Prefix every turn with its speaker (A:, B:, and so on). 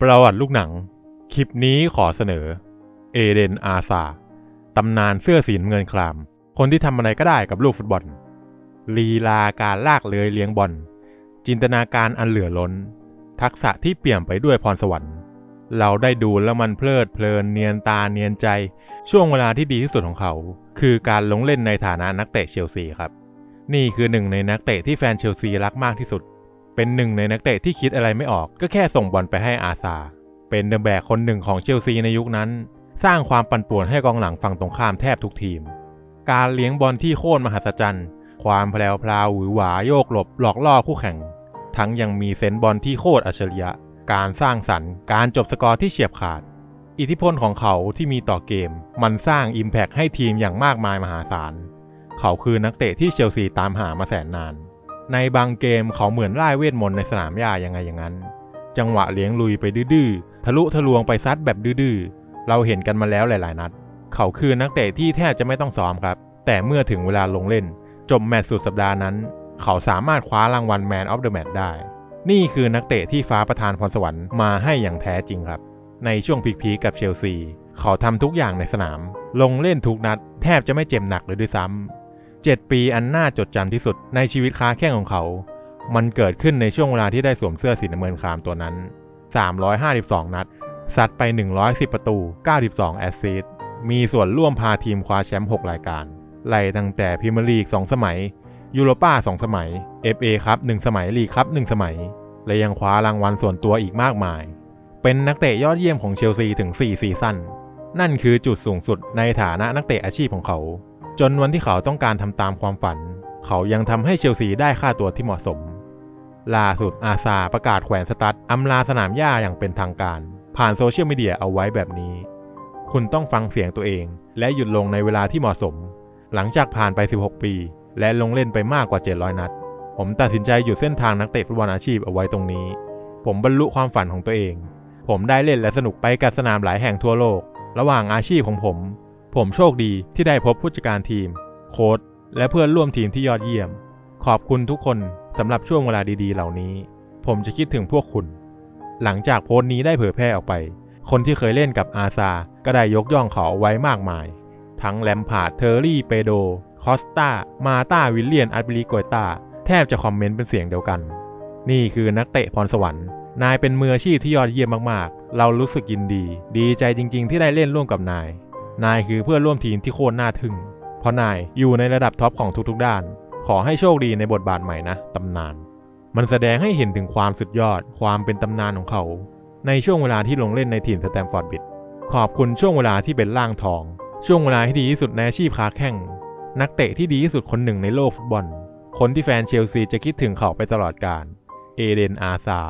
A: ประวัติลูกหนัง คลิปนี้ขอเสนอ เอเดนอาซาตำนานเสื้อสีเงินคราม คนที่ทำอะไรก็ได้กับลูกฟุตบอล ลีลาการลากเลยเลี้ยงบอล จินตนาการอันเหลือล้น ทักษะที่เปี่ยมไปด้วยพรสวรรค์ เราได้ดูแล้วมันเพลิดเพลินเนียนตาเนียนใจ ช่วงเวลาที่ดีที่สุดของเขา คือการลงเล่นในฐานะนักเตะเชลซีครับ นี่คือหนึ่งในนักเตะที่แฟนเชลซีรักมากที่สุด เป็นหนึ่งในนักเตะที่คิดอะไรไม่ออก ก็แค่ส่งบอลไปให้อาซา เป็นเดอะแบกคนหนึ่งของเชลซีในยุคนั้น สร้างความปั่นป่วนให้กองหลังฝั่งตรงข้ามแทบทุกทีม การเลี้ยงบอลที่โค่นมหัศจรรย์ ความแพลวพลาวหวือหวาโยกหลบหลอกล่อคู่แข่ง ทั้งยังมีเซนส์บอลที่โคตรอัจฉริยะ การสร้างสรรค์ การจบสกอร์ที่เฉียบขาด อิทธิพลของเขาที่มีต่อเกม มันสร้างอิมแพกให้ทีมอย่างมากมายมหาศาล เขาคือนักเตะที่เชลซีตามหามาแสนนาน ในบางเกมเขาเหมือนไล่เวทมนต์ในสนามหญ้ายังไงอย่างนั้น จังหวะเลี้ยงลุยไปดื้อทะลุทะลวงไปซัดแบบดื้อเราเห็นกันมาแล้วหลาย ๆ นัด เขาคือนักเตะที่แทบจะไม่ต้องซ้อมครับ แต่เมื่อถึงเวลาลงเล่น จบแมตช์สุดสัปดาห์นั้น เขาสามารถคว้ารางวัล Man of the Match ได้ นี่คือนักเตะที่ฟ้าประทานพรสวรรค์มาให้อย่างแท้จริงครับ ในช่วงพีคๆกับเชลซี เขาทำทุกอย่างในสนาม ลงเล่นทุกนัด แทบจะไม่เจ็บหนักเลยด้วยซ้ำ 7 ปีอันน่าจดจำที่สุดในชีวิตค้าแข้งของเขา มันเกิดขึ้นในช่วงเวลาที่ได้สวมเสื้อสีน้ำเงินครามตัวนั้น 352 นัด ซัดไป 110 ประตู 92 แอสซิสต์ มีส่วนร่วมพาทีมคว้าแชมป์ 6 รายการ ไล่ตั้งแต่พรีเมียร์ลีก 2 สมัย ยูโรป้า 2 สมัย FA ครับ 1 สมัย ลีกครับ 1 สมัย และยังคว้ารางวัลส่วนตัวอีกมากมาย เป็นนักเตะยอดเยี่ยมของเชลซีถึง 4 ซีซั่น นั่นคือจุดสูงสุดในฐานะนักเตะอาชีพของเขา จนวันที่เขาต้องการทำตามความฝัน เขายังทำให้เชลซีได้ค่าตัวที่เหมาะสม ล่าสุดอาซาประกาศแขวนสตัดอำลาสนามหญ้าอย่างเป็นทางการ ผ่านโซเชียลมีเดียเอาไว้แบบนี้ คุณต้องฟังเสียงตัวเอง และหยุดลงในเวลาที่เหมาะสม หลังจากผ่านไป 16 ปี และลงเล่นไปมากกว่า 700 นัด ผมตัดสินใจหยุดเส้นทางนักเตะฟุตบอลอาชีพเอาไว้ตรงนี้ ผมบรรลุความฝันของตัวเอง ผมได้เล่นและสนุกไปกับสนามหลายแห่งทั่วโลก ระหว่างอาชีพของผม ผมโชคดีที่ได้พบผู้จัดการทีม โค้ชและเพื่อนร่วมทีมที่ยอดเยี่ยม ขอบคุณทุกคนสำหรับช่วงเวลาดีๆ เหล่านี้ ผมจะคิดถึงพวกคุณ หลังจากโพสต์นี้ได้เผยแพร่ออกไป คนที่เคยเล่นกับอาซา ก็ได้ยกย่องเขาเอาไว้มากมาย ทั้งแลมพาร์ดเทอร์รี่เปโด คอสตามาตาวิลเลียนอัตบิลิโกยตาแทบจะคอมเมนต์เป็นเสียงเดียวกัน นี่คือนักเตะพรสวรรค์ นายเป็นมืออาชีพที่ยอดเยี่ยมมากๆ เรารู้สึกยินดี ดีใจจริง ๆ ที่ได้เล่นร่วมกับนาย นายคือเพื่อนร่วมทีมที่โคตรน่าทึ่ง เพราะนายอยู่ในระดับท็อปของทุกๆด้าน ขอให้โชคดีในบทบาทใหม่นะตำนาน มันแสดงให้เห็นถึงความสุดยอด ความเป็นตำนานของเขา ในช่วงเวลาที่ลงเล่นในทีมสแตมฟอร์ดบิดขอบคุณช่วงเวลาที่เป็นล่างทอง ช่วงเวลาที่ดีที่สุดในอาชีพค้าแข่ง นักเตะที่ดีที่สุดคนหนึ่งในโลกฟุตบอล คนที่แฟนเชลซีจะคิดถึงเขาไปตลอดกาลเอเดนอาซา